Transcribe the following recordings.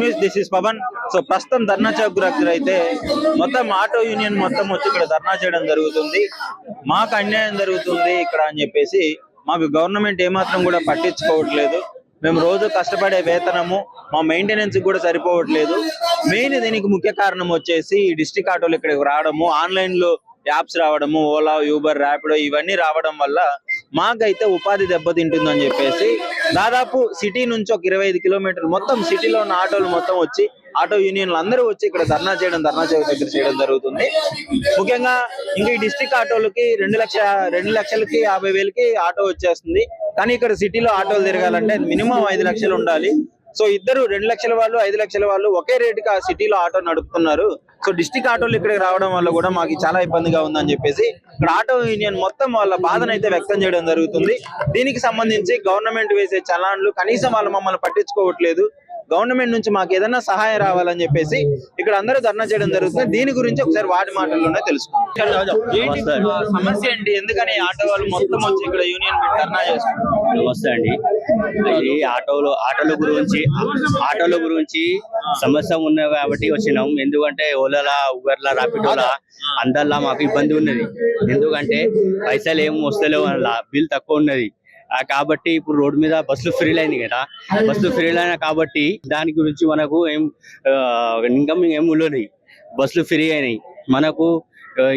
News this is Pavan so ప్రస్తుతం ధర్నా చౌక్ దగ్గర అయితే మొత్తం ఆటో యూనియన్ మొత్తం వచ్చి ఇక్కడ ధర్నా చేయడం జరుగుతుంది. మాకు అన్యాయం జరుగుతుంది ఇక్కడ అని చెప్పేసి మాకు గవర్నమెంట్ ఏమాత్రం కూడా పట్టించుకోవట్లేదు. మేము రోజు కష్టపడే వేతనము మా మెయింటెనెన్స్ కూడా సరిపోవట్లేదు. మెయిన్ దీనికి ముఖ్య కారణం వచ్చేసి డిస్టిక్ ఆటోలు ఇక్కడికి రావడము ఆన్లైన్లో యాప్స్ రావడము ఓలా యూబర్ ర్యాపిడో ఇవన్నీ రావడం వల్ల మాకైతే ఉపాధి దెబ్బతింటుందని చెప్పేసి దాదాపు సిటీ నుంచి ఒక ఇరవై ఐదు కిలోమీటర్లు మొత్తం సిటీలో ఉన్న ఆటోలు మొత్తం వచ్చి ఆటో యూనియన్లు అందరూ వచ్చి ఇక్కడ ధర్నా చేయడం ధర్నా చౌక్ దగ్గర చేయడం జరుగుతుంది. ముఖ్యంగా ఇంకా ఈ డిస్టిక్ ఆటోలకి రెండు లక్ష రెండు లక్షలకి యాభై వేలకి ఆటో వచ్చేస్తుంది. కానీ ఇక్కడ సిటీలో ఆటోలు తిరగాలంటే మినిమం ఐదు లక్షలు ఉండాలి. సో ఇద్దరు రెండు లక్షల వాళ్ళు ఐదు లక్షల వాళ్ళు ఒకే రేటుకి ఆ సిటీలో ఆటో నడుపుతున్నారు. సో డిస్టిక్ ఆటోలు ఇక్కడికి రావడం వల్ల కూడా మాకు చాలా ఇబ్బందిగా ఉందని చెప్పేసి ఇక్కడ ఆటో యూనియన్ మొత్తం వాళ్ళ బాధను అయితే వ్యక్తం చేయడం జరుగుతుంది. దీనికి సంబంధించి గవర్నమెంట్ వేసే చలాన్లు కనీసం వాళ్ళు మమ్మల్ని పట్టించుకోవట్లేదు. గవర్నమెంట్ నుంచి మాకు ఏదైనా సహాయం రావాలని చెప్పేసి ఇక్కడ అందరూ ధర్నా చేయడం జరుగుతుంది. దీని గురించి ఒకసారి వాడి మాటల్లోనే తెలుసుకుందాం. సమస్య ఏంటి? ఎందుకని ఆటో వాళ్ళు మొత్తం వచ్చి ఇక్కడ యూనియన్ ధర్నా నమస్తే అండి. ఇది ఆటోలు ఆటోల గురించి ఆటోల గురించి సమస్య ఉన్నది కాబట్టి వచ్చినాం. ఎందుకంటే ఓలాలా ఉబర్లా రాపిడోలా అందరిలా మాకు ఇబ్బంది ఉన్నది. ఎందుకంటే పైసలు ఏం వస్తలేవు అలా. బిల్ తక్కువ ఉన్నది. కాబట్టి ఇప్పుడు రోడ్డు మీద బస్సులు ఫ్రీ అయింది కదా. బస్సులు ఫ్రీ అయినా కాబట్టి దాని గురించి మనకు ఏం ఇన్కమ్ ఏం ఉండదు. బస్సులు ఫ్రీ అయినాయి. మనకు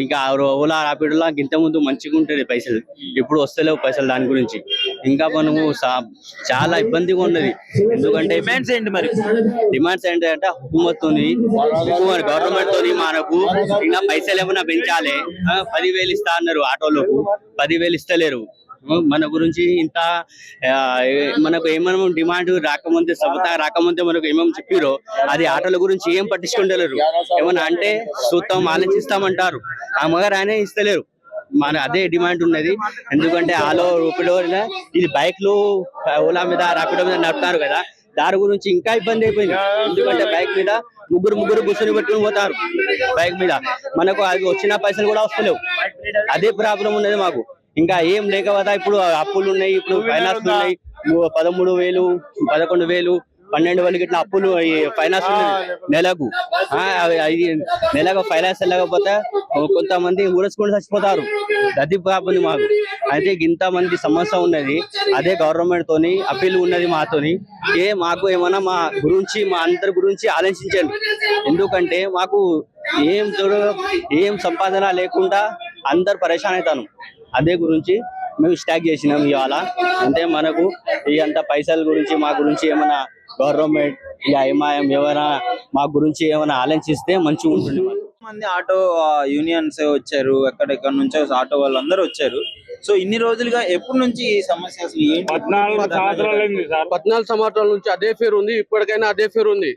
ఇంకా ఓలా రాపిడోలా ఇంత ముందు మంచిగా ఉంటుంది పైసలు. ఇప్పుడు వస్తలేవు పైసలు దాని గురించి. ఇంకా మనము చాలా ఇబ్బందిగా ఉన్నది. ఎందుకంటే డిమాండ్స్ ఏంటి మరి? డిమాండ్స్ ఏంటంటే హుకుమత్ తోని గవర్నమెంట్ తోని మనకు ఇంకా పైసలు ఏమైనా పెంచాలి. పదివేలు ఇస్తా అన్నారు ఆటోలకు. పదివేలు ఇస్తలేరు. మన గురించి ఇంత మనకు ఏమైనా డిమాండ్ రాకముందే సభత రాకముందే మనకు ఏమేమి చెప్పిరో అది ఆటల గురించి ఏం పట్టించుకుంటలేరు ఏమన్నా అంటే సూత్తం ఆలోచిస్తామంటారు. ఆ మగారు ఆయనే ఇస్తలేరు. మన అదే డిమాండ్ ఉన్నది. ఎందుకంటే ఆలో రూపిడో ఇది బైక్లు ఓలా మీద రాపిడో మీద నడుపుతారు కదా. దాని గురించి ఇంకా ఇబ్బంది అయిపోయింది. ఎందుకంటే బైక్ మీద ముగ్గురు ముగ్గురు కూర్చొని పెట్టుకుని పోతారు. బైక్ మీద మనకు అవి వచ్చిన పైసలు కూడా వస్తలేవు. అదే ప్రాబ్లం ఉన్నది మాకు. ఇంకా ఏం లేక కదా ఇప్పుడు అప్పులు ఉన్నాయి ఇప్పుడు ఫైనాన్స్ ఉన్నాయి. పదమూడు వేలు పదకొండు వేలు పన్నెండు వేలకి ఇట్లా అప్పులు ఫైనాన్స్ నెలకు. నెలకు ఫైనాన్స్ వెళ్ళకపోతే కొంతమంది ఊరేసుకొని చచ్చిపోతారు. అది ప్రాబ్లం మాకు. అయితే ఇంత మంది సమస్య ఉన్నది. అదే గవర్నమెంట్ తోని అప్పీల్ ఉన్నది మాతోని. ఏ మాకు ఏమన్నా మా గురించి మా అందరి గురించి ఆలోచించండి. ఎందుకంటే మాకు ఏం ఏం సంపాదన లేకుండా అందరు పరేషాన్ అవుతాను అదే గురించి మేము స్టాక్ చేసినాం ఇవాళ. అంటే మనకు ఈ అంత పైసల గురించి మా గురించి ఏమైనా గవర్నమెంట్ ఇక ఏమాయం ఏమైనా మా గురించి ఏమైనా ఆలోచిస్తే మంచిగా ఉంటుంది. మంది ఆటో యూనియన్స్ వచ్చారు ఎక్కడెక్కడ నుంచో ఆటో వాళ్ళందరూ వచ్చారు. సో ఇన్ని రోజులుగా ఎప్పటి నుంచి ఈ సమస్య అసలు ఏంటి? పద్నాలుగు సంవత్సరాలైంది సార్. పద్నాలుగు సంవత్సరాల నుంచి అదే ఫేర్ ఉంది ఇప్పటికైనా అదే ఫేర్ ఉంది.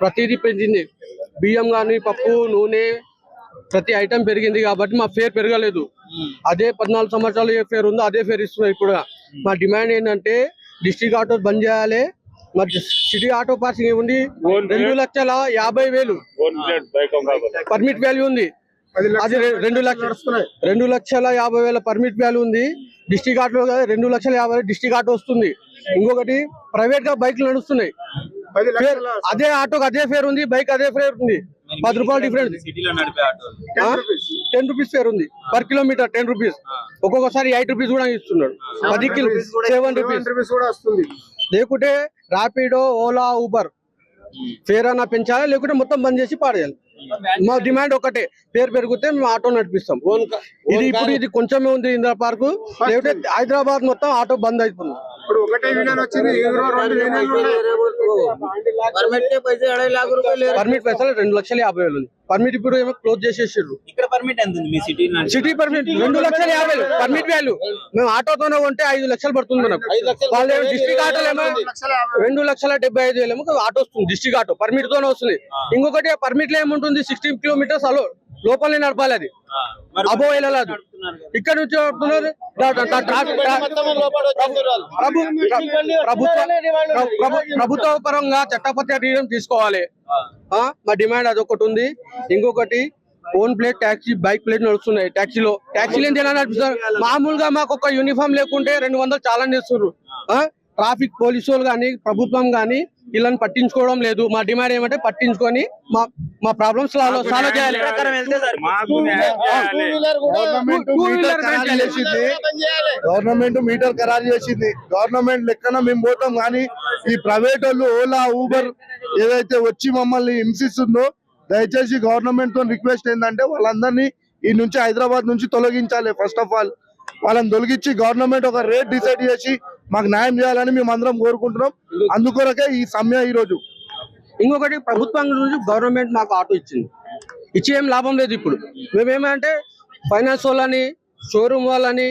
ప్రతిదీ పెంచింది బియ్యం కానీ పప్పు నూనె ప్రతి ఐటెం పెరిగింది కాబట్టి మా ఫేర్ పెరగలేదు. అదే పద్నాలుగు సంవత్సరాలు ఏ ఫేర్ ఉందో అదే ఫేర్ ఇస్తున్నారు ఇప్పుడు మా డిమాండ్ ఏంటంటే డిస్ట్రిక్ట్ ఆటో బంద్ చేయాలి. మరి సిటీ ఆటో పార్సింగ్ ఏముంది? రెండు లక్షల యాభై వేలు. పర్మిట్ వాల్యూ ఉంది. అది రెండు లక్షల రెండు లక్షల యాభై వేల పర్మిట్ వాల్యూ ఉంది. డిస్టిక్ ఆటో రెండు లక్షల యాభై డిస్టిక్ ఆటో వస్తుంది. ఇంకొకటి ప్రైవేట్గా బైక్లు నడుస్తున్నాయి. అదే ఆటోకి అదే ఫేర్ ఉంది బైక్ అదే ఫేర్ ఉంది. పది రూపాయలు ఆటోలు టెన్ రూపీస్ ఫేర్ ఉంది. పర్ కిలోమీటర్ టెన్ రూపీస్ ఒక్కొక్కసారి ఎయిట్ రూపీస్ కూడా ఇస్తున్నాడు. పది కిలో సెవెన్ రూపీస్ కూడా వస్తుంది. లేకుంటే రాపిడో ఓలా ఊబర్ ఫేర్ అన్న పెంచాలి? లేకుంటే మొత్తం బంద్ చేసి పాడేయాలి. మా డిమాండ్ ఒకటే. పేరు పెరిగితే మేము ఆటో నడిపిస్తాం. ఇది ఇప్పుడు ఇది కొంచెమే ఉంది ఇందిరా పార్కు. లేకపోతే హైదరాబాద్ మొత్తం ఆటో బంద్ అయిపోతుంది. ఇప్పుడు ఒకటే యూనియన్ వచ్చింది. పర్మిట్ పైసలు రెండు లక్షల యాభై వేలు ఉంది. పర్మిట్ ఇప్పుడు ఏమో క్లోజ్ చేసేసారు ఇక్కడ పర్మిట్ ఎంత ఉంది మీ సిటీ సిటీ పర్మిట్ రెండు లక్షల యాభై వేలు. పర్మిట్ వాల్యూ మేము ఆటోతోనే కొంటే ఐదు లక్షలు పడుతుంది మనకు. వాళ్ళు డిస్ట్రిక్ట్ ఆటోలు ఏమో రెండు లక్షల డెబ్బై ఐదు వేలు ఏమో ఆటో వస్తుంది డిస్ట్రిక్ట్ ఆటో. పర్మిట్ తోనే వస్తుంది ఇంకొకటి పర్మిట్లో ఏముంటుంది సిక్స్టీన్ కిలోమీటర్స్ అలో. లోపలనే నడపాలి అది. అబో వెళ్ళలేదు ఇక్కడ నుంచి ప్రభుత్వ ప్రభు- ప్రభుత్వ పరంగా చట్టపత్ర తీసుకోవాలి. ఆ, మా డిమాండ్ అదొకటి ఉంది. ఇంకొకటి own plate taxi bike plate నడుస్తున్నాయి. ట్యాక్సీలో ట్యాక్సీలు ఏంటి ఎలా నడిపిస్తారు మామూలుగా మాకు ఒక యూనిఫామ్ లేకుంటే రెండు వందలు చాలా చేస్తున్నారు ట్రాఫిక్ పోలీసు వాళ్ళు కానీ ప్రభుత్వం కానీ వీళ్ళని పట్టించుకోవడం లేదు. మా డిమాండ్ ఏమంటే పట్టించుకొని మా మా ప్రాబ్లమ్స్ సాల్వ్ చేయాలి. గవర్నమెంట్ మీటర్ ఖరారు చేసింది. గవర్నమెంట్ లెక్కన మేము పోతాం కానీ ఈ ప్రైవేట్ వాళ్ళు ఓలా ఊబర్ ఏదైతే వచ్చి మమ్మల్ని హింసిస్తుందో దయచేసి గవర్నమెంట్తో రిక్వెస్ట్ ఏంటంటే వాళ్ళందరినీ ఈ నుంచి హైదరాబాద్ నుంచి తొలగించాలి ఫస్ట్ ఆఫ్ ఆల్ వాళ్ళని తొలగించి గవర్నమెంట్ ఒక రేట్ డిసైడ్ చేసి మాకు న్యాయం చేయాలని మేము అందరం కోరుకుంటున్నాం. అందుకొరకే ఈ సమ్మె ఈ రోజు ఇంకొకటి ప్రభుత్వం నుంచి గవర్నమెంట్ మాకు ఆటో ఇచ్చింది. ఇచ్చి ఏం లాభం లేదు ఇప్పుడు. మేమేమంటే ఫైనాన్స్ వాళ్ళని షోరూమ్ వాళ్ళని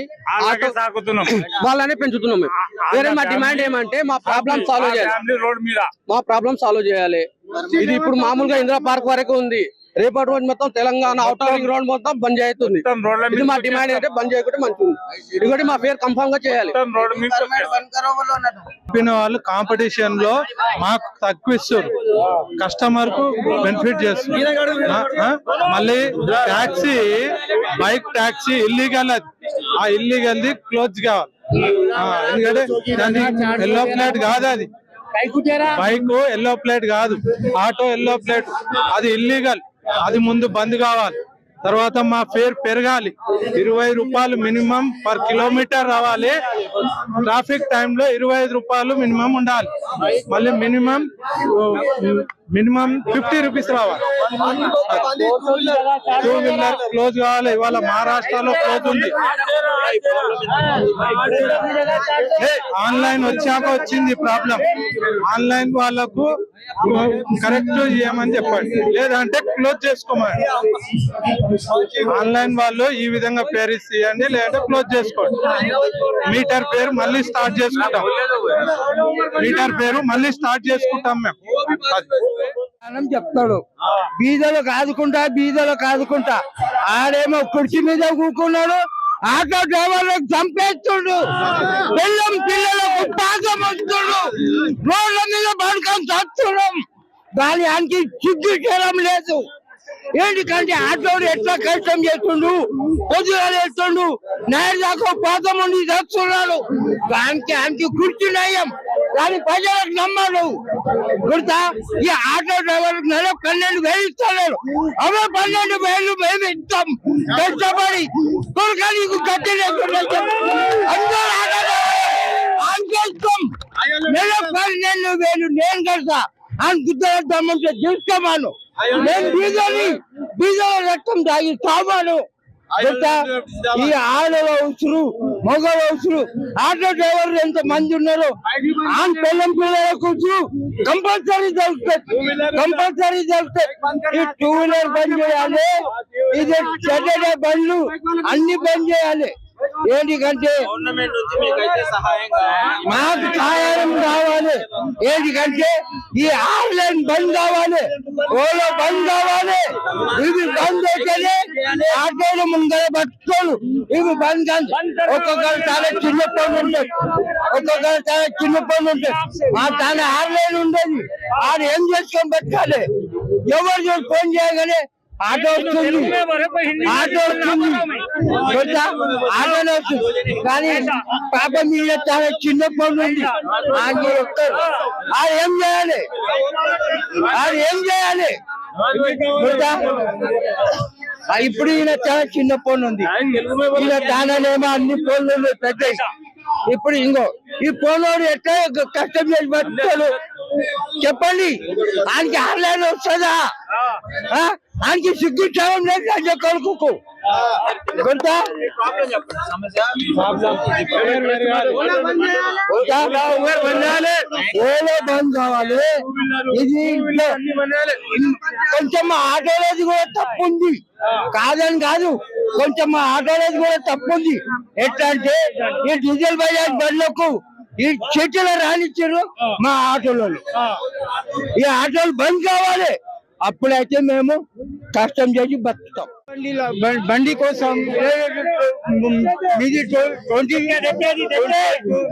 ఆటో సాగుతున్నాం వాళ్ళని పెంచుతున్నాం మేము. వేరే మా డిమాండ్ ఏమంటే మా ప్రాబ్లం సాల్వ్ చేయాలి. ఫ్యామిలీ రోడ్ మీద. మా ప్రాబ్లం సాల్వ్ చేయాలి. ఇది ఇప్పుడు మామూలుగా ఇందిరా పార్క్ వరకు ఉంది. రేపటి రోజు మొత్తం తెలంగాణ అవుటర్ రింగ్ రోడ్ మొత్తం బంద్ చేస్తుంది. ఇది మీద మా డిమాండ్ అయితే బంద్ చేయకుంటే మంచిది ఇంకోటి మా పేరు కన్ఫర్మ్గా చేయాలి. మొత్తం రోడ్ మీద చెప్పిన వాళ్ళు కాంపిటీషన్లో మాకు తక్కువ ఇస్తారు కస్టమర్కు బెనిఫిట్ చేస్తారు మళ్ళీ ట్యాక్సీ బైక్ ట్యాక్సీ ఇల్లీగల్ అది. ఆ ఇల్లీగల్ ది క్లోజ్ కావాలి. ఎందుకంటే దాన్ని ఎల్లో ప్లేట్ కాదు అది. బైక్ ఎల్లో ప్లేట్ కాదు. ఆటో ఎల్లో ప్లేట్ అది ఇల్లీగల్ అది ముందు బంద్ కావాలి. తర్వాత మా ఫేర్ పెరగాలి. ఇరవై రూపాయలు మినిమం పర్ కిలోమీటర్ రావాలి. ట్రాఫిక్ టైంలో ఇరవై ఐదు రూపాయలు మినిమం ఉండాలి. మళ్ళీ మినిమం మినిమం ఫిఫ్టీ రూపీస్ రావాలి. టూ వీలర్ క్లోజ్ కావాలి ఇవాళ మహారాష్ట్రలో క్లోజ్ ఉంది ఆన్లైన్ వచ్చాక వచ్చింది ప్రాబ్లం ఆన్లైన్ వాళ్ళకు కరెక్ట్ చేయమని చెప్పండి లేదంటే క్లోజ్ చేసుకోమని ఆన్లైన్ వాళ్ళు ఈ విధంగా పేరు ఇవ్వండి లేదంటే క్లోజ్ చేసుకోండి మీటర్ పేరు మళ్ళీ స్టార్ట్ చేసుకుంటాం మీటర్ పేరు మళ్ళీ స్టార్ట్ చేసుకుంటాం మేము. అని చెప్తాడు. బీదలు కాదుకుంటా బీదలు కాదుకుంటా. ఆడేమో కుర్చీ మీద కూకున్నాడు ఆటో డ్రైవర్లకు చంపేస్తుండు పిల్లం పిల్లలకు పాకం వస్తుండు రోడ్ల మీద పడుకొని చస్తున్నాం దాని ఆయనకి సిగ్గు చేయడం లేదు. ఏంటికంటే ఆటోడు ఎట్లా కష్టం చేస్తుండు పొద్దుగా చేస్తుండు నేడు దాకా పాతం ఉండి చస్తున్నాడు దానికి ఆయనకి కుర్చీ నయం. దాని ప్రజలకు నమ్మరు. గుర్తా? ఈ ఆటో డ్రైవర్ నెల పన్నెండు వేలు ఇస్తలేరు. అవే పన్నెండు వేలు మేము ఇస్తాం. కష్టపడి కొడుక గట్టి లేకుండా అందరూ ఆటో నెల పన్నెండు వేలు నేను కడతా. అని గుద్దల దమ్మంటే తీసుకోమాను నేను బీజని బీజాల రక్తం తాగి తామాను. ఈ ఆడవ ఉసురు మగ ఉసురు ఆటో డ్రైవర్లు ఎంత మంది ఉన్నారు ఆ పిల్లం పిల్లలకు కంపల్సరీ దొరుకుతుంది కంపల్సరీ దొరుకుతుంది ఈ టూ వీలర్ బంద్ చేయాలి. ఇది సాటర్డే బండ్లు అన్ని బంద్ చేయాలి. ఏంటికంటే. మాకు సహాయం కావాలి. ఏంటికంటే ఈ ఆన్లైన్ బంద్ కావాలి. ఓలో బంద్ కావాలి. ఇవి బంద్ అయితేనే ఆటోలు ముందర పట్టుకోను. ఇవి బంద్ కాదు. ఒక్కొక్కరు చాలా చిన్న పని ఉంటుంది ఒక్కొక్కరు చాలా చిన్న పని ఉంటుంది మా తన ఆన్లైన్ ఉండేది. ఆడు ఏం చేసుకొని పెట్టాలి ఎవరు ఫోన్ చేయగానే ఆటో వస్తుంది. ఆటో వస్తుంది. కొంచెం ఆటోనే వస్తుంది. కానీ పాప మీద చాలా చిన్న పని ఉంది. ఆయన చెప్తారు ఆడు ఏం చేయాలి? ఆడు ఏం చేయాలి? ఇప్పుడు ఈయన చాలా చిన్న ఫోన్ ఉంది. ఈయన దానినేమో అన్ని ఫోన్లు పెద్దవి ఇప్పుడు ఇంకో ఈ ఫోన్ ఎట్లా కష్టం చేసి బతుకుతాడు చెప్పండి. ఆయనకి ఆన్లైన్ వస్తుందా? ఆయనకి సిగ్గు చేయడం లేదు రాజ్య కొడుకు ఓలో బంద్ కావాలి. ఇది కొంచెం మా ఆటోలోది కూడా తప్పు ఉంది కాదని కాదు కొంచెం మా ఆటోలోది కూడా తప్పు ఉంది ఎట్లా అంటే ఈ డీజిల్ బజాజ్ బండ్లకు ఈ చెట్టులో రానిచ్చారు మా ఆటోలలో ఈ ఆటోలు బంద్ కావాలి. అప్పుడైతే మేము కష్టం చేసి బతుకుతాం. బండి కోసం మీది ట్వంటీ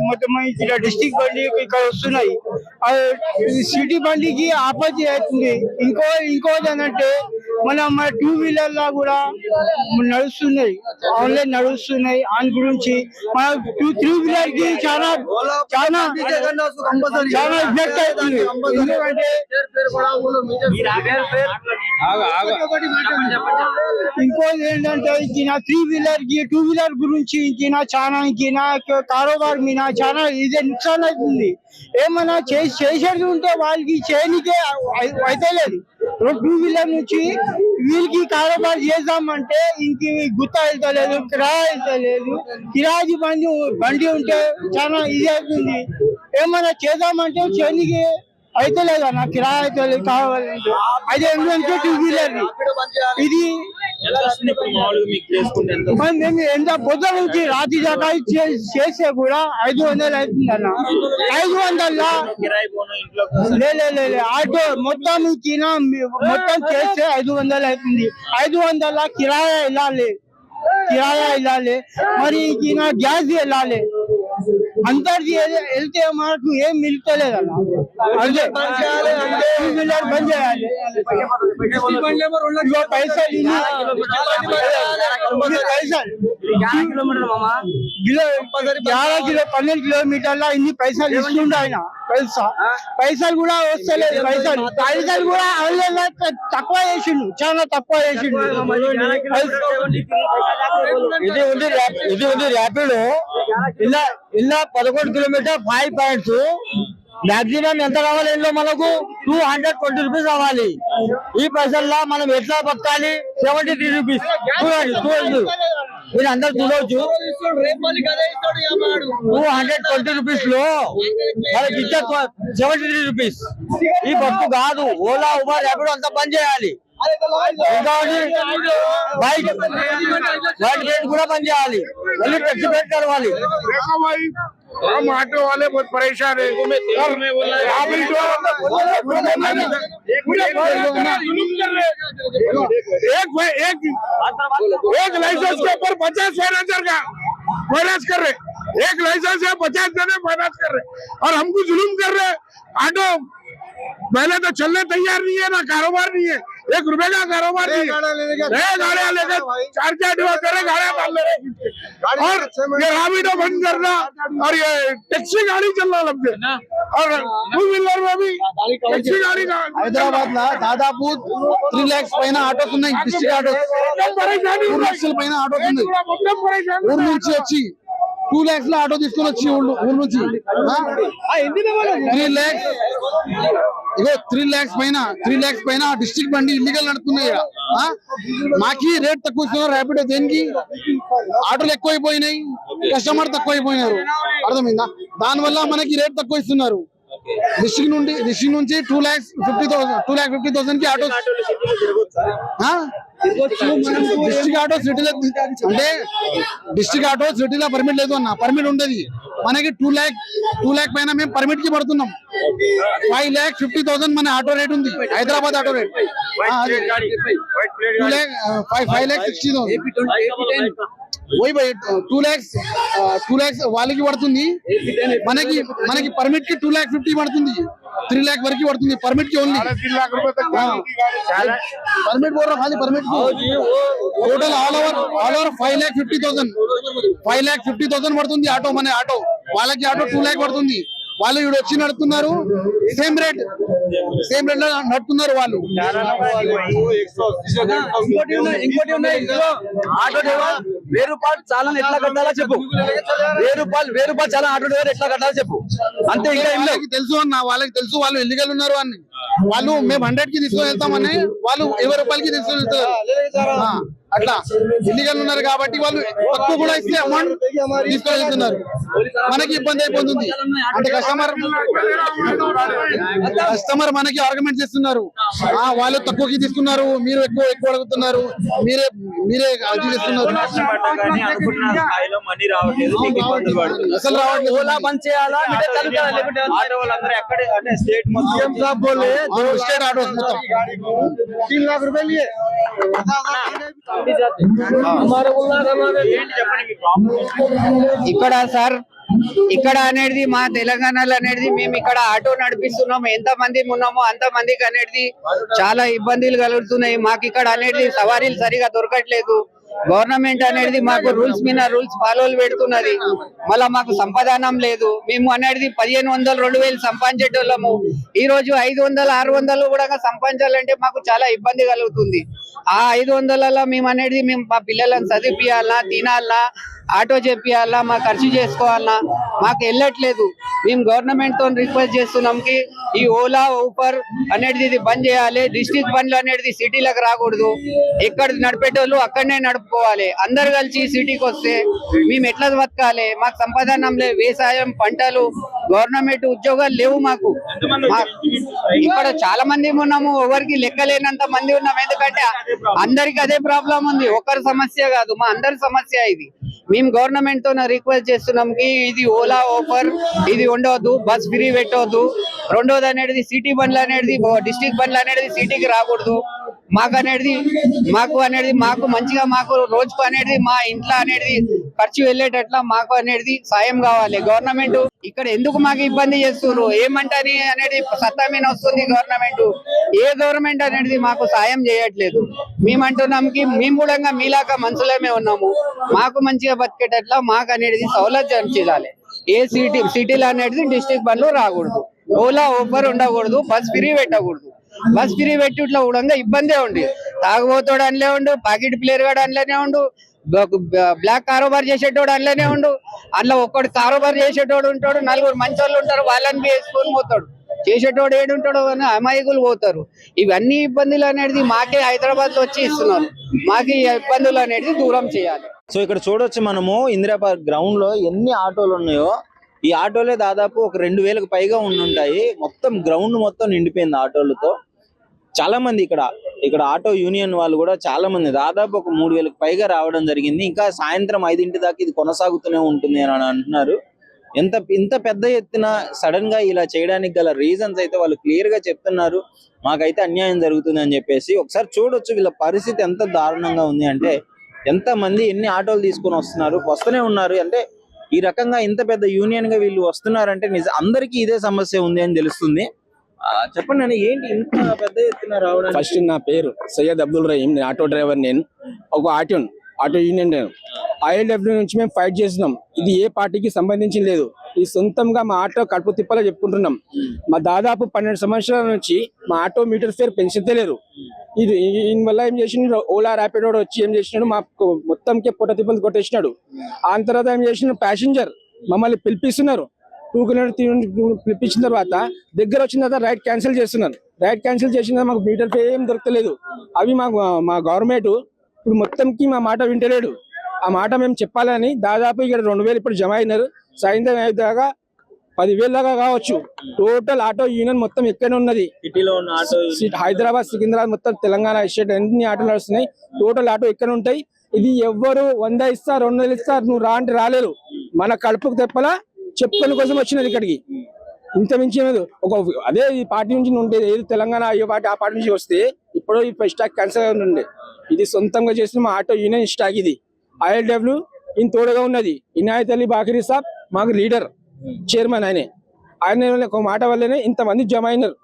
మొత్తం ఇక్కడ డిస్టిక్ బండి ఇక్కడ వస్తున్నాయి. సిటీ బండికి ఆపోజిట్ అవుతుంది. ఇంకో ఇంకోటి ఏంటంటే మన మన టూ వీలర్ లా కూడా నడుస్తున్నాయి. ఆన్లైన్ నడుస్తున్నాయి. దాని గురించి మన టూ త్రీ వీలర్కి చాలా చాలా చాలా ఎఫెక్ట్ అవుతుంది. ఎందుకంటే ఇంకోటి ఏంటంటే ఇంకిన త్రీ వీలర్కి టూ వీలర్ గురించి ఇంకిన చాలా ఇంకినా కారోబార్ మీద చాలా ఇదే నుక్సాన్ అవుతుంది. ఏమన్నా చేసి చేసేది ఉంటే వాళ్ళకి చేయనికే అయితే లేదు టూ వీలర్ నుంచి వీళ్ళకి కారోబార్ చేద్దామంటే ఇంక గుత్త వెళ్తలేదు కిరాయి వెళ్తలేదు. కిరాయి బండి బండి ఉంటే చాలా ఇది అవుతుంది. ఏమైనా చేద్దామంటే చేయనికి అయితే లేదా నాకు కిరాయి అయితే లేదు కావాలంటే అది ఎందుకంటే టూ వీలర్ ఇది ఎంత మేము ఎంత పొద్దు నుంచి రాత్రి దాకా చే- చేస్తే కూడా ఐదు వందలు అవుతుంది అన్న. ఐదు వందల? లే ఆటో మొత్తం తినా మొత్తం చేస్తే ఐదు వందలు అవుతుంది. ఐదు వందల కిరాయా వెళ్ళాలి. కిరాయా వెళ్ళాలి. మరి గ్యాస్ వెళ్ళాలి. అంతర్ది వెళ్తే మనకు ఏం మిగులుతలేదు పన్నెండు కిలోమీటర్ల ఇన్ని పైసలు ఇస్తుండే ఆయన. పైసా పైసలు కూడా వస్తలేదు పైసలు. పైసలు కూడా అవలేదు తక్కువ చేసిండు. చాలా తక్కువ చేసిండు. ఇది ఉంది ఇది ఉంది ర్యాపిడ్. ఇలా ఇలా పదకొండు కిలోమీటర్ ఫైవ్ పాయింట్స్. మాక్సిమం ఎంత కావాలి ఇంట్లో మనకు? టూ హండ్రెడ్ ట్వంటీ రూపీస్ అవ్వాలి ఈ పైసల్లా మనం ఎట్లా బతకాలి? సెవెంటీ త్రీ రూపీస్ చూడండి మీరు అందరు చూడవచ్చు టూ హండ్రెడ్ ట్వంటీ రూపీస్లో వాళ్ళకి ఇచ్చే సెవెంటీ త్రీ రూపీస్ ఈ బస్సు కాదు. ఓలా ఉబర్ ఎప్పుడు అంత పని చేయాలి. బైక్ బైక్ కూడా పని చేయాలి. మళ్ళీ ఫ్లెక్సీ రేట్ కలవాలి हम ऑटो वाले बहुत परेशान है एक एक एक लाइसेंस के ऊपर पचास फाइनेंसर का फाइनेंस कर रहे एक लाइसेंस है पचास जने फाइनेंस कर रहे और हमको जुलूम कर रहे ऑटो पहले तो चलने तैयार नहीं है ना कारोबार नहीं है एक रुपए का कारोबार नहीं है नए गाड़ियां लेकर चार चार डिब्बा करे गाड़ियां डाल ले रहे और ये राबिडो बंद करना और ये टैक्सी गाड़ी चलना लग गए और टू व्हीलर में भी टैक्सी गाड़ी का హైదరాబాద్ లో దాదాపు త్రీ లాక్స్ పైన ఆటోస్ ఉన్నాయి డిస్ట్రిక్ట్ ఆటోస్ మొత్తం పరేషానీ మూడు ఉంది. లక్షల పైన ఆటోస్ ఉన్నాయి మొత్తం పరేషానీ ఊరు నుంచి వచ్చి టూ లాక్స్లో ఆటో తీసుకొని వచ్చి ఊరు నుంచి. త్రీ లాక్స్ ఇగో త్రీ లాక్స్ పైన త్రీ లాక్స్ పైన డిస్ట్రిక్ట్ బండి ఇల్లీగల్. ఆ? మాకి రేట్ తక్కువ ఇస్తున్నారు. ర్యాపిడో దేనికి? ఆటోలు ఎక్కువైపోయినాయి. కస్టమర్ తక్కువైపోయినారు. అర్థమైందా? దాని వల్ల మనకి రేట్ తక్కువ ఇస్తున్నారు. డిస్ట్రిక్ట్ నుండి డిస్ట్రిక్ట్ నుంచి two lakhs fifty thousand two lakh fifty థౌసండ్కి auto district auto సిటీలో అంటే డిస్ట్రిక్ట్ ఆటో సిటీలో పర్మిట్ లేదు అన్న పర్మిట్ ఉండదు. మనకి టూ ల్యాక్ టూ ల్యాక్ పైన మేము పర్మిట్కి పడుతున్నాం. ఫైవ్ ల్యాక్ ఫిఫ్టీ థౌసండ్ మన ఆటో రేట్ ఉంది Hyderabad auto rate two lakh five five lakh sixty thousand పోయి పోయి టూ ల్యాక్స్ టూ ల్యాక్స్ వాళ్ళకి పడుతుంది మనకి మనకి పర్మిట్ కి టూ ల్యాక్ ఫిఫ్టీ పడుతుంది త్రీ ల్యాక్ వరకు పడుతుంది పర్మిట్ కి ఓన్లీ तीन लाख रुपए तक गाड़ी की गाड़ी परमिट बोल रहा खाली permit total all over all over five lakh fifty thousand five lakh fifty thousand పడుతుంది ఆటో మన ఆటో వాళ్ళకి ఆటో టూ ల్యాక్ పడుతుంది వాళ్ళు ఇక్కడ వచ్చి నడుతున్నారు సేమ్ రేట్. సేమ్ రేట్లో నడుతున్నారు వాళ్ళు. ఇంకోటి ఉన్నాయి ఇంకోటి ఉన్నాయి ఇందులో ఆటో డ్రైవర్ వెయ్యి రూపాయలు చాలా ఎట్లా కట్టాలో చెప్పు. వెయ్యి రూపాయలు వెయ్యి రూపాయలు చాలా ఆటో డ్రైవర్ ఎట్లా కట్టాలో చెప్పు. అంతే ఇంకా వాళ్ళకి తెలుసు అన్న వాళ్ళకి తెలుసు వాళ్ళు ఎల్లిగల్ ఉన్నారు అని. వాళ్ళు మేము హండ్రెడ్కి తీసుకొని వెళ్తామని వాళ్ళు ఇరవై రూపాయలకి తీసుకొని వెళ్తారు. అట్లా ఎల్లిగల్ ఉన్నారు కాబట్టి వాళ్ళు తక్కువ కూడా ఇస్తే అమౌంట్ తీసుకొని వెళ్తున్నారు మనకి ఇబ్బంది అయిపోతుంది అంటే కస్టమర్ కస్టమర్ మనకి ఆర్గ్యుమెంట్ చేస్తున్నారు ఆ వాళ్ళు తక్కువకి తీసుకున్నారు మీరు ఎక్కువ ఎక్కువ అడుగుతున్నారు మీరే మీరే అది చేస్తున్నారు కష్టపడ్డా కానీ అనుకున్న స్థాయిలో మనీ రావట్లేదు మీకు ఇబ్బందులు పడుతుంది అసలు రావట్లేదు ఓలా బంద్ చేయాలా మీరే తగ్గుతారా లేకుంటే ఆటో వాళ్ళందరూ ఎక్కడ అంటే స్టేట్ మొత్తం స్టేట్ ఆటోస్ మొత్తం तीन लाख रुपए लिए ఇక్కడ సార్ ఇక్కడ అనేది మా తెలంగాణలో అనేది మేము ఇక్కడ ఆటో నడిపిస్తున్నాము. ఎంత మంది ఉన్నామో అంత మందికి అనేది చాలా ఇబ్బందులు కలుగుతున్నాయి. మాకు ఇక్కడ అనేది సవారీలు సరిగా దొరకట్లేదు. గవర్నమెంట్ అనేది మాకు రూల్స్ మీద రూల్స్ ఫాలో పెడుతున్నది. మళ్ళా మాకు సంపాదనం లేదు. మేము అనేది పదిహేను వందలు రెండు వేలు సంపాదించేటోళ్ళము. ఈ రోజు ఐదు వందలు ఆరు వందలు కూడా సంపాదించాలంటే మాకు చాలా ఇబ్బంది కలుగుతుంది. ఆ ఐదు వందలలో మేము అనేది మేము మా పిల్లలను చదివిపియాలనా తినాలనా ఆటో చెప్పియాలనా మా ఖర్చు చేసుకోవాలన్నా మాకు వెళ్ళట్లేదు. మేము గవర్నమెంట్తో రిక్వెస్ట్ చేస్తున్నాంకి ఈ ఓలా ఊపర్ అనేది ఇది బంద్ చేయాలి డిస్ట్రిక్ట్ బండ్లు అనేది సిటీలకు రాకూడదు. ఎక్కడ నడిపేటోళ్ళు అక్కడనే నడుపుకోవాలి. అందరు కలిసి సిటీకి వస్తే మేము ఎట్లా బతకాలి? మాకు సంపాదనం లేదు వ్యవసాయం పంటలు గవర్నమెంట్ ఉద్యోగాలు లేవు మాకు. ఇక్కడ చాలా మంది ఉన్నాము ఎవరికి లెక్కలేనంత మంది ఉన్నాం ఎందుకంటే అందరికి అదే ప్రాబ్లం ఉంది. ఒకరి సమస్య కాదు మా అందరి సమస్య ఇది. మేము గవర్నమెంట్తో రిక్వెస్ట్ చేస్తున్నాం కి ఇది ఓలా ఆఫర్ ఇది ఉండవద్దు బస్ ఫ్రీ పెట్టవద్దు. రెండోది అనేది సిటీ బండ్లు అనేది డిస్ట్రిక్ట్ బండ్లు అనేది సిటీకి రాకూడదు. మాకు అనేది మాకు అనేది మాకు మంచిగా మాకు రోజుకు అనేది మా ఇంట్లో అనేది ఖర్చు వెళ్ళేటట్లా మాకు అనేది సాయం కావాలి. గవర్నమెంట్ ఇక్కడ ఎందుకు మాకు ఇబ్బంది చేస్తున్నారు ఏమంటని అనేది సత్తా మీద వస్తుంది గవర్నమెంట్. ఏ గవర్నమెంట్ అనేది మాకు సాయం చేయట్లేదు. మేము అంటున్నాం కి మేము కూడా మీలాగా మనుషులమే ఉన్నాము. మాకు మంచిగా బతికేటట్లా మాకు అనేది సౌలభ్యం చేయాలి. ఏ సిటీ సిటీలు అనేది డిస్ట్రిక్ట్ బండ్లు రాకూడదు. ఓలా ఓఫర్ ఉండకూడదు. బస్ ఫ్రీ పెట్టకూడదు. బస్ ఫ్రీ పెట్టి ఇట్లా కూడా ఇబ్బందే ఉంది తాగుబోతాడు అందులో ఉండు పాకెట్ ప్లేయర్ గాడు అందులోనే ఉండు బ్లాక్ కారోబార్ చేసేటోడు అందులోనే ఉండు అందులో ఒక్కడు కారోబార్ చేసేటోడు ఉంటాడు నలుగురు మంచి వాళ్ళు ఉంటారు వాళ్ళని వేసుకొని పోతాడు. చేసేటోడు ఏడుంటాడో అని అమాయకులు పోతారు. ఇవన్నీ ఇబ్బందులు అనేది మాకే హైదరాబాద్లో వచ్చి ఇస్తున్నారు. మాకు ఈ ఇబ్బందులు అనేది దూరం చేయాలి. సో ఇక్కడ చూడొచ్చు మనము ఇందిరా పార్క్ గ్రౌండ్లో ఎన్ని ఆటోలు ఉన్నాయో. ఈ ఆటోలే దాదాపు ఒక రెండు వేలకు పైగా ఉండుంటాయి మొత్తం గ్రౌండ్ మొత్తం నిండిపోయింది ఆటోలతో. చాలా మంది ఇక్కడ ఇక్కడ ఆటో యూనియన్ వాళ్ళు కూడా చాలా మంది దాదాపు ఒక మూడు వేలకు పైగా రావడం జరిగింది. ఇంకా సాయంత్రం ఐదింటి దాకా ఇది కొనసాగుతూనే ఉంటుంది అని అంటున్నారు. ఎంత ఇంత పెద్ద ఎత్తున సడన్గా ఇలా చేయడానికి గల రీజన్స్ అయితే వాళ్ళు క్లియర్గా చెప్తున్నారు. మాకైతే అన్యాయం జరుగుతుంది అని చెప్పేసి. ఒకసారి చూడొచ్చు వీళ్ళ పరిస్థితి ఎంత దారుణంగా ఉంది అంటే ఎంత మంది ఎన్ని ఆటోలు తీసుకొని వస్తున్నారు వస్తూనే ఉన్నారు. అంటే ఈ రకంగా ఇంత పెద్ద యూనియన్గా వీళ్ళు వస్తున్నారంటే నిజ అందరికీ ఇదే సమస్య ఉంది అని తెలుస్తుంది. చెప్పండి ఏంటి ఇంత పెద్ద ఎత్తున రావడం ఫస్ట్ నా పేరు సయ్యద్ అబ్దుల్ రహీం నేను ఆటో డ్రైవర్ నేను ఒక ఆటో ఆటో యూనియన్ నేను. ఐఎల్డబ్ల్యూ నుంచి మేము ఫైట్ చేస్తున్నాం ఇది ఏ పార్టీకి సంబంధించి లేదు. ఈ సొంతంగా మా ఆటో కడుపు తిప్పలా చెప్పుకుంటున్నాం. మా దాదాపు పన్నెండు సంవత్సరాల నుంచి మా ఆటో మీటర్ ఫేర్ పెంచుతలేరు ఇది దీని వల్ల ఏం చేసిండు? ఓలా ర్యాపిడో వచ్చి ఏం చేసినాడు? మా మొత్తంకే పొట్ట తిప్పలు కొట్టేసినాడు. ఆ తర్వాత ఏం చేసిన ప్యాసింజర్ మమ్మల్ని పిలిపిస్తున్నారు. టూ కిలోమీటర్ పిలిపించిన తర్వాత దగ్గర వచ్చిన తర్వాత రైడ్ క్యాన్సిల్ చేస్తున్నారు. రైడ్ క్యాన్సిల్ చేసిన తర్వాత మాకు మీటర్ పే ఏం దొరకలేదు. అవి మాకు మా గవర్నమెంట్ ఇప్పుడు మొత్తంకి మా మాట వింటలేడు. ఆ మాట మేము చెప్పాలని దాదాపు ఇక్కడ రెండు వేలు ఇప్పుడు జమ అయినారు. సాయంత్రం అయ్యేదాకా పదివేల దాకా కావచ్చు. టోటల్ ఆటో యూనియన్ మొత్తం ఎక్కడ ఉన్నది. సిటీలో ఉన్న ఆటో సిట్ హైదరాబాద్ సికింద్రాబాద్ మొత్తం తెలంగాణ స్టేట్ అన్ని ఆటోలు నడుస్తున్నాయి. టోటల్ ఆటో ఎక్కడ ఉంటాయి. ఇది ఎవ్వరు వంద ఇస్తారు రెండు వందలు ఇస్తారు నువ్వు రా అంటే రాలేరు. మన కడుపుకు తెప్పలా చెప్పుకొని కోసం వచ్చినది ఇక్కడికి. ఇంత మించి. ఒక అదే ఈ పార్టీ నుంచి ఉంటే ఏది తెలంగాణ అయ్యే పార్టీ ఆ పార్టీ నుంచి వస్తే ఇప్పుడు ఈ స్టాక్ క్యాన్సల్ ఉండే. ఇది సొంతంగా చేసిన మా ఆటో యూనియన్ స్టాక్ ఇది. ఐఎల్డబ్ల్యూ ఈయన తోడుగా ఉన్నది. ఇనాయత్ అలీ బాకిరీ సాబ్ మాకు లీడర్ చైర్మన్ ఆయనే. ఆయన ఒక మాట వల్లనే ఇంతమంది జమ అయినారు.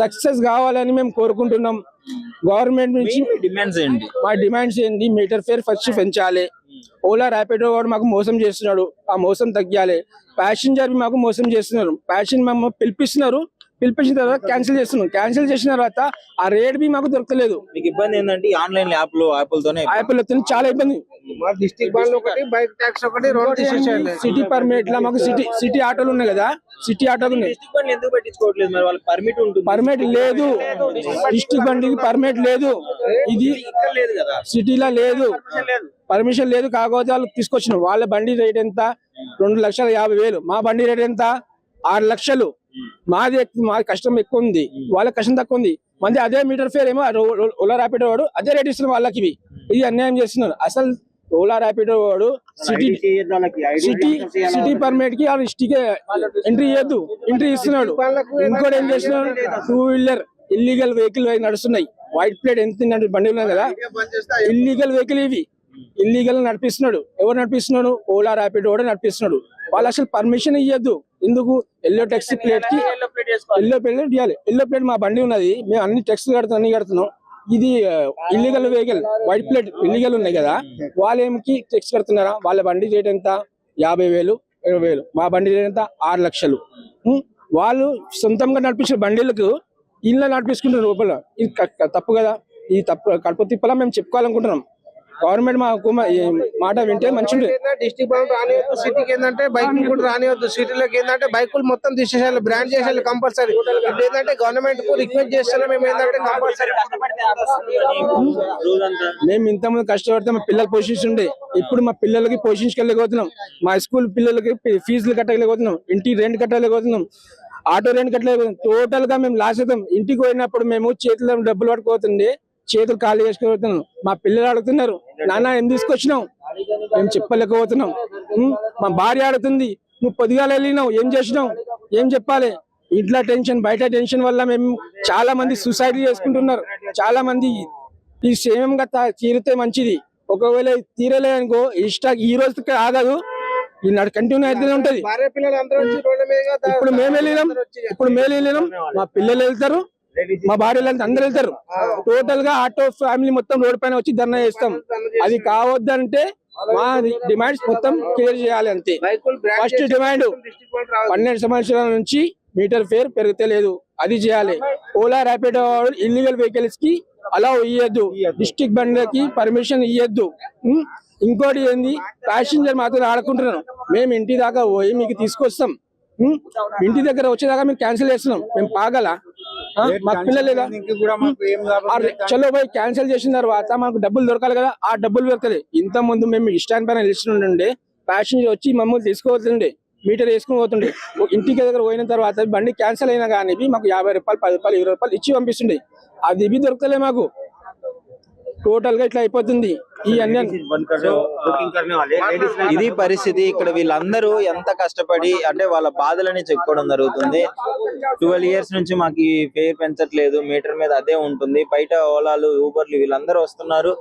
సక్సెస్ కావాలని మేము కోరుకుంటున్నాం. గవర్నమెంట్ నుంచి డిమాండ్స్ ఏంటి? మా డిమాండ్స్ ఏంటి? మీటర్ ఫేర్ ఫస్ట్ పెంచాలి. ఓలా ర్యాపిడో వాడు మాకు మోసం చేస్తున్నాడు. ఆ మోసం తగ్గాలి. ప్యాసింజర్ మాకు మోసం చేస్తున్నారు. ప్యాషన్ మమ్మల్ని పిలిపిస్తున్నారు. పిలిపించిన తర్వాత క్యాన్సిల్ చేస్తున్నారు క్యాన్సిల్ చేసిన తర్వాత ఆ రేట్ బి మాకు దొరకలేదు. మీకు ఇబ్బంది ఏంటంటే ఆన్లైన్ యాప్లు యాప్లతోనే యాపిల్ వస్తుంది చాలా ఇబ్బంది. మా డిస్ట్రిక్ట్ బండ్లు ఒకటి బైక్ ట్యాక్స్ ఒకటి రోడ్ తీసేసేయండి సిటీ పర్మిట్ లా మాకు సిటీ సిటీ ఆటోలు ఉన్నాయి కదా. సిటీ ఆటోలు ఉన్నాయి. డిస్ట్రిక్ట్ బండ్లు ఎందుకు పెట్టించుకోవట్లేదు మరి? వాళ్ళకి పర్మిట్ ఉంటుంది. పర్మిట్ లేదు. డిస్ట్రిక్ట్ బండికి పర్మిట్ లేదు. ఇది సిటీలో లేదు. పర్మిషన్ లేదు. కాకపోతే వాళ్ళు తీసుకొచ్చిన. వాళ్ళ బండి రేట్ ఎంత? రెండు లక్షల యాభై వేలు. మా బండి రేట్ ఎంత? ఆరు లక్షలు. మాది మా కష్టం ఎక్కువ ఉంది వాళ్ళ కష్టం తక్కువ ఉంది మంది అదే మీటర్ ఫేర్ ఏమో ఓలా ర్యాపిడో వాడు అదే రేట్ ఇస్తున్నారు వాళ్ళకి ఇది అన్యాయం చేస్తున్నారు అసలు ఓలా ర్యాపిడో వాడు సిటీ సిటీ సిటీ పర్మిట్కి వాళ్ళు సిటీకే ఎంట్రీ చేయొద్దు ఎంట్రీ ఇస్తున్నాడు. ఇంకోటి ఏం చేస్తున్నాడు? టూ వీలర్ ఇల్లీగల్ వెహికల్ నడుస్తున్నాయి. వైట్ ప్లేట్ ఎంత బండి ఉన్నాయి కదా? ఇల్లీగల్ వెహికల్ ఇవి. ఇల్లీగల్ నడిపిస్తున్నాడు. ఎవరు నడిపిస్తున్నాడు? ఓలా ర్యాపిడ్ కూడా నడిపిస్తున్నాడు. వాళ్ళు అసలు పర్మిషన్ ఇవ్వద్దు ఎందుకు? ఎల్లో టెక్స్ ప్లేట్కి ఎల్లో ప్లేట్ ఇవ్వాలి ఎల్లో ప్లేట్ మా బండి ఉన్నది. మేము అన్ని టెక్స్ కడుతున్నాం అన్ని కడుతున్నాం. ఇది illegal vehicle white plate illegal ఉన్నాయి కదా. వాళ్ళు ఏమికి టెక్స్ కడుతున్నారా? వాళ్ళ బండి రేట్ ఎంత? యాభై వేలు ఇరవై వేలు. మా బండి రేట్ ఎంత? ఆరు లక్షలు? వాళ్ళు సొంతంగా నడిపించిన బండిలకు ఇళ్ళ నడిపించుకుంటారు లోపల. ఇది తప్పు కదా. ఈ తప్పు కడుపు తిప్పలా మేము చెప్పుకోవాలనుకుంటున్నాం. గవర్నమెంట్ మా మాట వింటే మంచిది డిస్ట్రిక్ట్ బంక్ రానివద్దు సిటీకి ఏంటంటే బైకులు కూడా రానివద్దు సిటీలోకి ఏంటంటే బైకులు మొత్తం తీసేసాలి బ్రాండ్ చేసేయాలి కంపల్సరీ ఇప్పుడు ఏంటంటే గవర్నమెంట్కు రిక్వెస్ట్ చేస్తున్నాం మేము ఏంటంటే కంపల్సరీ మేము ఇంతమంది కష్టపడితే మా పిల్లలు పోషిస్తుండే ఇప్పుడు మా పిల్లలకి పోషించగలేకపోతున్నాం మా స్కూల్ పిల్లలకి ఫీజులు కట్టలేకపోతున్నాం. ఇంటి రెంట్ కట్టలేకపోతున్నాం. ఆటో రెంట్ కట్టలేకపోతున్నాం. టోటల్గా మేము లాస్ అవుతాం. ఇంటికి పోయినప్పుడు మేము చేతిలో డబ్బులు పట్టుకోతుండే చేతులు ఖాళీ చేసుకోబోతున్నాం మా పిల్లలు అడుగుతున్నారు నాన్న ఏం తీసుకొచ్చినావు? మేము చెప్పలేకపోతున్నాం? మా భార్య అడుగుతుంది నువ్వు పొద్దుగాల వెళ్ళినావు. ఏం చేసినావు? ఏం చెప్పాలి? ఇంట్లో టెన్షన్ బయట టెన్షన్ వల్ల మేము చాలా మంది సూసైడ్ చేసుకుంటున్నారు. చాలా మంది ఈ క్షేమంగా తీరితే మంచిది. ఒకవేళ తీరలే అనుకో ఇష్ట ఈ రోజుకి ఆగదు. ఈ నాడు కంటిన్యూ అయితే ఉంటది. ఇప్పుడు మేము వెళ్ళినాం. ఇప్పుడు మేము వెళ్ళినాం. మా పిల్లలు వెళ్తారు. మా భార్యలు వెళ్తారు అందరు వెళ్తారు. టోటల్గా ఆటో ఫ్యామిలీ మొత్తం రోడ్ పైన వచ్చి ధర్నా చేస్తాం. అది కావద్దంటే మా డిమాండ్స్ మొత్తం క్లియర్ చేయాలి అంతే. First demand. పన్నెండు సంవత్సరాల నుంచి మీటర్ ఫేర్ పెరుగుతలేదు అది చేయాలి. ఓలా ర్యాపిడో ఇల్లీగల్ వెహికల్స్కి అలా ఇయ్యద్దు. District బండ్లకి permission ఇయ్యద్దు? ఇంకోటి ఏంది? ప్యాసింజర్ మాత్రం ఆడుకుంటున్నాం మేము ఇంటి దాకా పోయి మీకు తీసుకొస్తాం? ఇంటి దగ్గర వచ్చేదాకా మేము క్యాన్సిల్ చేస్తున్నాం. మేము పాగల? మాకు పిల్లలు లేదా ఆ రే- చలో పోయి క్యాన్సిల్ చేసిన తర్వాత మాకు డబ్బులు దొరకాలి కదా ఆ డబ్బులు దొరకలేదు ఇంత ముందు మేము స్టాండ్ పైన నిలిచి ప్యాసింజర్ వచ్చి మమ్మల్ని తీసుకోవద్దండి మీటర్ వేసుకుని పోతుండే. ఇంటికి దగ్గర పోయిన తర్వాత బండి క్యాన్సిల్ అయినా కానీ మాకు యాభై రూపాయలు పది రూపాయలు ఇరవై రూపాయలు ఇచ్చి పంపిస్తుండే. అది ఇవి దొరకలే మాకు. టోటల్గా ఇట్లా అయిపోతుంది. ఈ ఇది పరిస్థితి. ఇక్కడ వీళ్ళందరూ ఎంత కష్టపడి అంటే వాళ్ళ బాధలని చెప్పుకోవడం జరుగుతుంది. ట్వెల్వ్ ఇయర్స్ నుంచి మాకు ఈ ఫేర్ పెంచట్లేదు. మీటర్ మీద అదే ఉంటుంది. బయట ఓలాలు ఊబర్లు వీళ్ళందరూ వస్తున్నారు.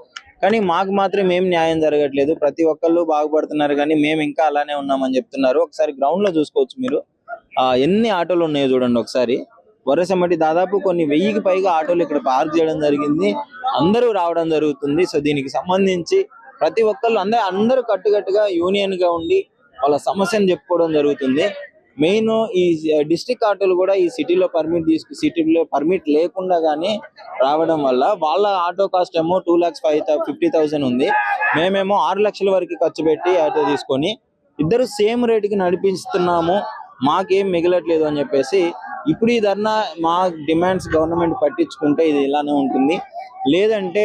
కానీ మాకు మాత్రం ఏం న్యాయం జరగట్లేదు. ప్రతి ఒక్కళ్ళు బాగుపడుతున్నారు కానీ మేము ఇంకా అలానే ఉన్నామని చెప్తున్నారు. ఒకసారి గ్రౌండ్లో చూసుకోవచ్చు మీరు. ఆ ఎన్ని ఆటోలు ఉన్నాయో చూడండి ఒకసారి. వరుసమటి దాదాపు కొన్ని వెయ్యికి పైగా ఆటోలు ఇక్కడ పార్క్ చేయడం జరిగింది. అందరూ రావడం జరుగుతుంది. సో దీనికి సంబంధించి ప్రతి ఒక్కళ్ళు అందరూ అందరూ కట్టుకట్టుగా యూనియన్గా ఉండి వాళ్ళ సమస్యను చెప్పుకోవడం జరుగుతుంది. మెయిన్ ఈ డిస్ట్రిక్ట్ ఆటోలు కూడా ఈ సిటీలో పర్మిట్ తీసుకు సిటీలో పర్మిట్ లేకుండా కానీ రావడం వల్ల వాళ్ళ ఆటో కాస్ట్ ఏమో two lakhs five fifty thousand ఉంది. మేమేమో ఆరు లక్షల వరకు ఖర్చు పెట్టి ఆటో తీసుకొని ఇద్దరు సేమ్ రేటుకి నడిపిస్తున్నాము. మాకేం మిగలట్లేదు అని చెప్పేసి ఇప్పుడు ఈ ధర్నా మా డిమాండ్స్ గవర్నమెంట్ పట్టించుకుంటే ఇది ఇలానే ఉంటుంది. లేదంటే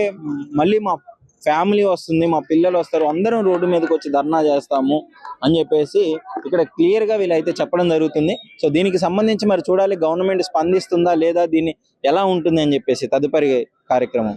మళ్ళీ మా ఫ్యామిలీ వస్తుంది మా పిల్లలు వస్తారు అందరం రోడ్డు మీదకి వచ్చి ధర్నా చేస్తాము అని చెప్పేసి ఇక్కడ క్లియర్గా వీళ్ళైతే చెప్పడం జరుగుతుంది. సో దీనికి సంబంధించి మరి చూడాలి గవర్నమెంట్ స్పందిస్తుందా లేదా దీన్ని ఎలా ఉంటుంది అని చెప్పేసి తదుపరి కార్యక్రమం.